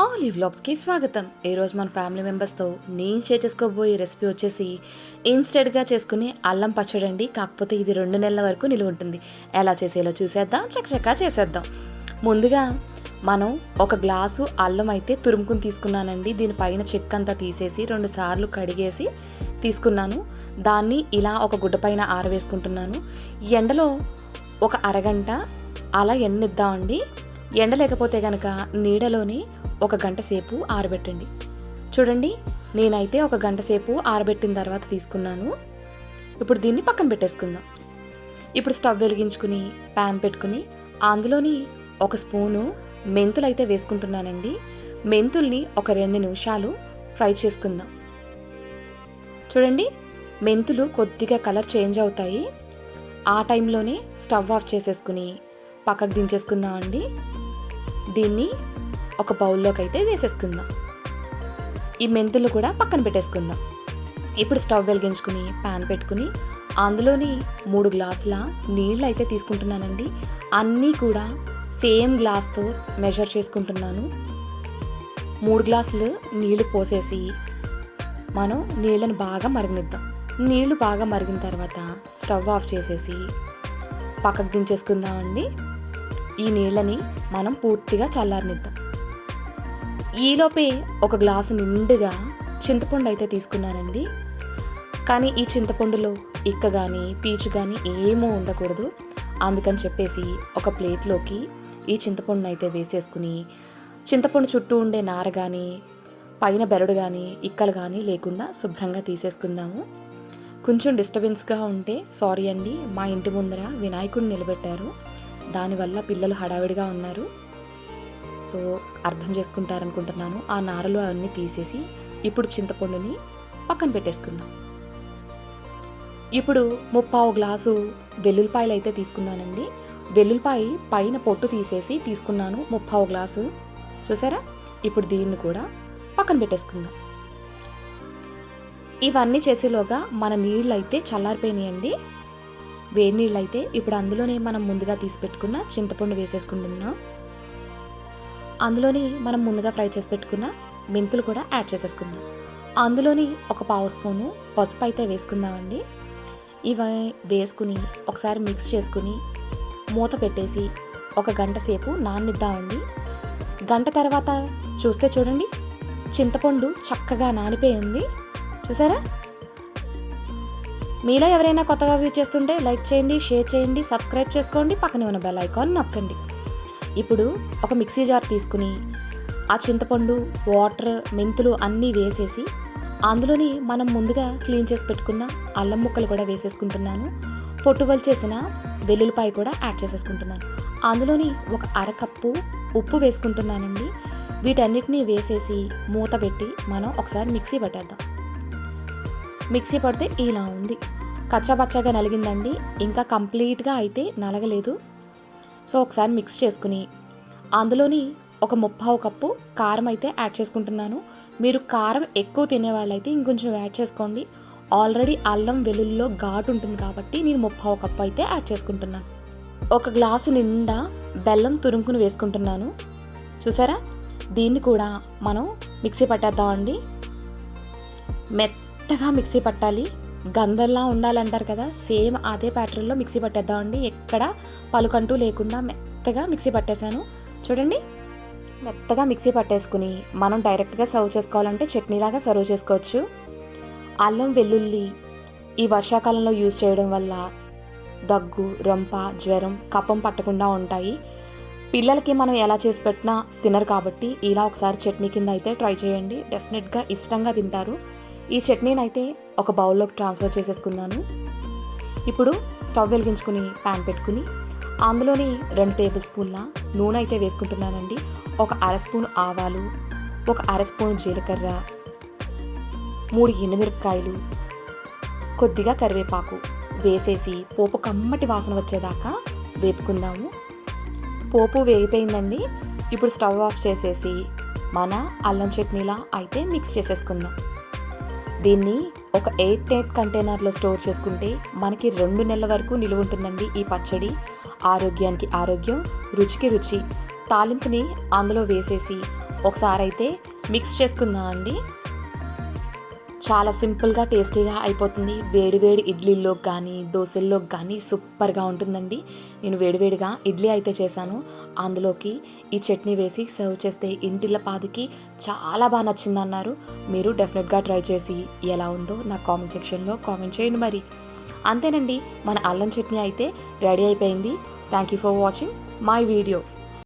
All ఈ వ్లాగ్స్కి స్వాగతం. ఈరోజు మన ఫ్యామిలీ మెంబర్స్తో నేను షేర్ చేసుకోబోయే రెసిపీ వచ్చేసి ఇన్స్టెంట్గా చేసుకునే అల్లం పచ్చడి అండి కాకపోతే ఇది రెండు నెలల వరకు నిలువ ఉంటుంది. ఎలా చేసేలా చూసేద్దాం చకచకా చేసేద్దాం. ముందుగా మనం ఒక గ్లాసు అల్లం అయితే తురుముకుని తీసుకున్నానండి. దీనిపైన చెక్క అంతా తీసేసి రెండు సార్లు కడిగేసి తీసుకున్నాను. దాన్ని ఇలా ఒక గుడ్డ పైన ఆరవేసుకుంటున్నాను. ఎండలో ఒక అరగంట అలా ఎండిద్దామండి ఎండ లేకపోతే కనుక నీడలోని ఒక గంట సేపు ఆరబెట్టండి. చూడండి నేనైతే ఒక గంట సేపు ఆరబెట్టిన తర్వాత తీసుకున్నాను. ఇప్పుడు దీన్ని పక్కన పెట్టేసుకుందాం. ఇప్పుడు స్టవ్ వెలిగించుకుని ప్యాన్ పెట్టుకుని అందులోని ఒక స్పూను మెంతులు అయితే వేసుకుంటున్నానండి. మెంతుల్ని ఒక రెండు నిమిషాలు ఫ్రై చేసుకుందాం. చూడండి మెంతులు కొద్దిగా కలర్ చేంజ్ అవుతాయి. ఆ టైంలోనే స్టవ్ ఆఫ్ చేసేసుకుని పక్కకు దించేసుకుందాం అండి దీన్ని ఒక బౌల్లోకి అయితే వేసేసుకుందాం. ఈ మెంతులు కూడా పక్కన పెట్టేసుకుందాం. ఇప్పుడు స్టవ్ వెలిగించుకుని ప్యాన్ పెట్టుకుని అందులోని మూడు గ్లాసుల నీళ్ళు అయితే తీసుకుంటున్నానండి. అన్నీ కూడా సేమ్ గ్లాస్తో మెజర్ చేసుకుంటున్నాను. మూడు గ్లాసులు నీళ్ళు పోసేసి మనం నీళ్ళని బాగా మరిగినిద్దాం. నీళ్ళు బాగా మరిగిన తర్వాత స్టవ్ ఆఫ్ చేసేసి పక్కకు దించేసుకుందామండి. ఈ నీళ్ళని మనం పూర్తిగా చల్లారనిద్దాం. ఈలోపే ఒక గ్లాసు నిండుగా చింతపండు అయితే తీసుకున్నానండి. కానీ ఈ చింతపండులో ఇక్క కానీ పీచు కానీ ఏమో ఉండకూడదు. అందుకని చెప్పేసి ఒక ప్లేట్లోకి ఈ చింతపండును అయితే వేసేసుకుని చింతపండు చుట్టూ ఉండే నార కానీ పైన బెరడు కానీ ఇక్కలు కానీ లేకుండా శుభ్రంగా తీసేసుకుందాము. కొంచెం డిస్టర్బెన్స్గా ఉంటే సారీ అండి మా ఇంటి ముందర వినాయకుడిని నిలబెట్టారు. దానివల్ల పిల్లలు హడావిడిగా ఉన్నారు. సో అర్థం చేసుకుంటారనుకుంటున్నాను. ఆ నారలు అవన్నీ తీసేసి ఇప్పుడు చింతపండుని పక్కన పెట్టేసుకుందాం. ఇప్పుడు ముప్పావు గ్లాసు వెల్లుల్లిపాయలు అయితే తీసుకున్నానండి. వెల్లుల్లిపాయ పైన పొట్టు తీసేసి తీసుకున్నాను ముప్పావు గ్లాసు. చూసారా? ఇప్పుడు దీన్ని కూడా పక్కన పెట్టేసుకుందాం. ఇవన్నీ చేసేలోగా మన నీళ్ళు అయితే చల్లారిపోయినాయండి. వేడి నీళ్ళు అయితే ఇప్పుడు అందులోనే మనం ముందుగా తీసి పెట్టుకున్న చింతపండు వేసేసుకుంటున్నాం. అందులోని మనం ముందుగా ఫ్రై చేసి పెట్టుకున్న మెంతులు కూడా యాడ్ చేసేసుకుందాం. అందులోని ఒక పావు స్పూను పసుపు అయితే వేసుకుందామండి. ఇవి వేసుకుని ఒకసారి మిక్స్ చేసుకుని మూత పెట్టేసి ఒక గంట సేపు నానిద్దామండి. గంట తర్వాత చూస్తే చూడండి చింతపండు చక్కగా నానిపోయి ఉంది చూసారా? మీలో ఎవరైనా కొత్తగా వ్యూ చేస్తుంటే లైక్ చేయండి షేర్ చేయండి సబ్స్క్రైబ్ చేసుకోండి పక్కనే ఉన్న బెల్ ఐకాన్ నొక్కండి. ఇప్పుడు ఒక మిక్సీ జార్ తీసుకుని ఆ చింతపండు వాటర్ మెంతులు అన్నీ వేసేసి అందులోని మనం ముందుగా క్లీన్ చేసి పెట్టుకున్న అల్లం ముక్కలు కూడా వేసేసుకుంటున్నాను. పొట్టువలు చేసిన వెల్లుల్లిపాయ కూడా యాడ్ చేసేసుకుంటున్నాను. అందులోని ఒక అరకప్పు ఉప్పు వేసుకుంటున్నానండి. వీటన్నిటిని వేసేసి మూత పెట్టి మనం ఒకసారి మిక్సీ పట్టేద్దాం. మిక్సీ పడితే ఇలా ఉంది. కచ్చాపచ్చాగా నలిగిందండి. ఇంకా కంప్లీట్గా అయితే నలగలేదు. సో ఒకసారి మిక్స్ చేసుకుని అందులోని ఒక ముప్పావు కప్పు కారం అయితే యాడ్ చేసుకుంటున్నాను. మీరు కారం ఎక్కువ తినేవాళ్ళైతే ఇంకొంచెం యాడ్ చేసుకోండి. ఆల్రెడీ అల్లం వెల్లుల్లిలో ఘాటు ఉంటుంది కాబట్టి నేను ముప్పావు కప్పు అయితే యాడ్ చేసుకుంటున్నాను. ఒక గ్లాసు నిండా బెల్లం తురుముకుని వేసుకుంటున్నాను. చూసారా? దీన్ని కూడా మనం మిక్సీ పట్టేద్దామండి. మెత్తగా మిక్సీ పట్టాలి. గంధంలా ఉండాలంటారు కదా సేమ్ అదే ప్యాటర్న్లో మిక్సీ పట్టేద్దామండి ఎక్కడ పలుకంటూ లేకుండా మెత్తగా మిక్సీ పట్టేశాను. చూడండి మెత్తగా మిక్సీ పట్టేసుకుని మనం డైరెక్ట్గా సర్వ్ చేసుకోవాలంటే చట్నీలాగా సర్వ్ చేసుకోవచ్చు. అల్లం వెల్లుల్లి ఈ వర్షాకాలంలో యూజ్ చేయడం వల్ల దగ్గు రొంప జ్వరం కప్పం పట్టకుండా ఉంటాయి. పిల్లలకి మనం ఎలా చేసి పెట్టినా తినరు కాబట్టి ఇలా ఒకసారి చట్నీ కింద అయితే ట్రై చేయండి. డెఫినెట్గా ఇష్టంగా తింటారు. ఈ చట్నీని అయితే ఒక బౌల్లోకి ట్రాన్స్ఫర్ చేసేసుకున్నాను. ఇప్పుడు స్టవ్ వెలిగించుకుని ప్యాన్ పెట్టుకుని అందులోని రెండు టేబుల్ స్పూన్ల నూనె అయితే వేసుకుంటున్నానండి. ఒక అర స్పూన్ ఆవాలు ఒక అర స్పూన్ జీలకర్ర మూడు ఎండుమిరపకాయలు కొద్దిగా కరివేపాకు వేసేసి పోపు కమ్మటి వాసన వచ్చేదాకా వేపుకుందాము. పోపు వేగిపోయిందండి. ఇప్పుడు స్టవ్ ఆఫ్ చేసేసి మన అల్లం చట్నీలా అయితే మిక్స్ చేసేసుకుందాం. దీన్ని ఒక ఎయిట్ టైట్ కంటైనర్లో స్టోర్ చేసుకుంటే మనకి రెండు నెలల వరకు నిలువ ఉంటుందండి ఈ పచ్చడి. ఆరోగ్యానికి ఆరోగ్యం రుచికి రుచి. తాలింపుని అందులో వేసేసి ఒకసారి అయితే మిక్స్ చేసుకుందాం అండి చాలా సింపుల్గా టేస్టీగా అయిపోతుంది. వేడివేడి ఇడ్లీల్లో కానీ దోశల్లో కానీ సూపర్గా ఉంటుందండి. నేను వేడివేడిగా ఇడ్లీ అయితే చేశాను. అందులోకి ఈ చట్నీ వేసి సర్వ్ చేస్తే ఇంటిల పాదికి చాలా బాగా నచ్చింది అన్నారు మీరు డెఫినెట్గా ట్రై చేసి ఎలా ఉందో నా కామెంట్ సెక్షన్లో కామెంట్ చేయండి మరి. అంతేనండి మన అల్లం చట్నీ అయితే రెడీ అయిపోయింది. Thank you for watching my video.